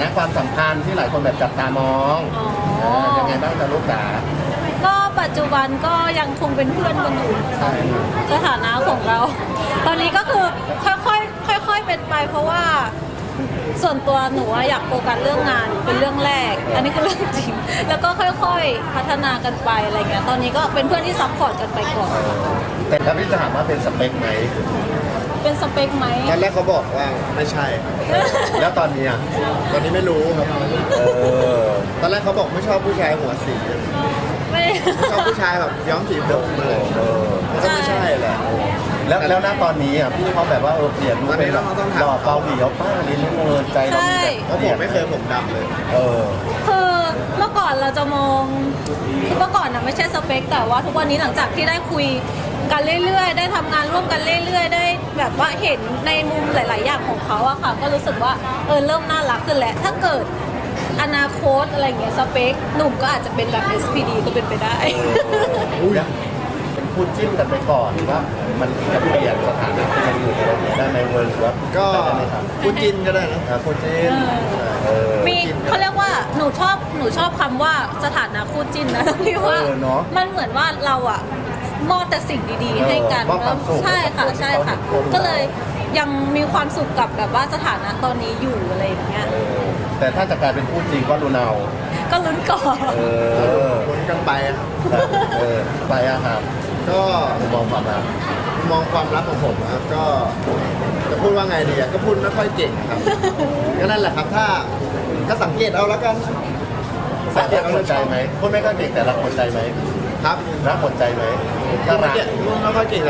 นะความสัมพันธ์ที่หลายคนแบบจับตามองอ๋อ เออยังไงบ้างจ๊ะลูกจ๋าก็ปัจจุบันก็ยังคงเป็นเพื่อนกันอยู่ใช่สถานะของเรา ตอนนี้ก็คือค่อยๆค่อยๆเป็นไปเพราะว่า ส่วนตัวหนูอะอยากโฟกัสเรื่องงานเป็นเรื่องแรก อันนี้คือเรื่องจริง แล้วก็ค่อยๆพัฒนากันไปอะไรเงี้ยตอนนี้ก็เป็นเพื่อนที่ซัพพอร์ตกันไปก่อนเออแต่ถ้าพี่จะถามว่าเป็นสเปคไหมเป็นสเปคไหม ตอนแรกเขาบอกว่าไม่ใช่ แล้วตอนนี้อะตอนนี้ไม่รู้ครับเออตอนแรกเขาบอกไม่ชอบผู้ชายหัวสีไม่ ชอบผู้ชายแบบย้อมสีผมเลยเออมันก็ไม่ใช่แหละ แล้วแล้วณตอนนี้อะพี่เขาแบบว่าเออเปลี่ยนรูปเป็นแบบตอนนี้เราต้องถามหล่อเกาหลีเอาป้าลิ้นเงินใจเรามีแบบเพราะผมไม่เคยผมดำเลย เออ คือเมื่อก่อนเราจะมองคือเมื่อก่อนนะไม่ใช่สเปค แต่ว่าทุกวันนี้หลังจากที่ได้คุยกันเรื่อยๆ ได้ทำงานร่วมกันเรื่อยๆ ได้แบบว่าเห็นในมุมหลาย ๆ อย่างของเขาอะค่ะ ก็รู้สึกว่าเออเริ่มน่ารักขึ้นแหละถ้าเกิดอนาคตอะไรเงี้ยสเปคหนุ่มก็อาจจะเป็นแบบ SPD ก็เป็นไปได้ แล้วเป็นคู่จิ้นกันไปก่อนหรือว่ามันจะเปลี่ยนสถานะเป็นอยู่อะไรอย่างเงี้ยได้ไหมเวิร์หรือว่าก็ได้ไหมครับคู่จินก็ได้นะ อ่าคู่จิ้นเออมีเขาเรียกว่าหนูชอบหนูชอบคำว่าสถานะคู่จิ้นนะ พี่ว่าเออเนอะมันเหมือนว่าเราอะมอบแต่สิ่งดีๆ ให้กันเออมอบความสุขใช่ค่ะให้กับใช่ค่ะคนที่เขา ก็เลยยังมีความสุขกับแบบว่าสถานะตอนนี้อยู่อะไรอย่างเงี้ยเออแต่ถ้าจะกลายเป็นคู่จริงก็ดูเนาก็ลุ้นก่อน เออวนกันไปครับครับเออไปอะครับ ก็มุมมองความรักมองความรักของผมนะครับก็จะพูดว่าไงดีอะก็พูดไม่ค่อยเก่งครับ ก็นั่นแหละครับถ้าก็สังเกตเอาแล้วกันแต่รักหมดใจไหมพูดไม่ค่อยเก่งแต่รักหมดใจไหมครับรักหมดใจไหมถ้ารัก พูดไม่ค่อยเก่ง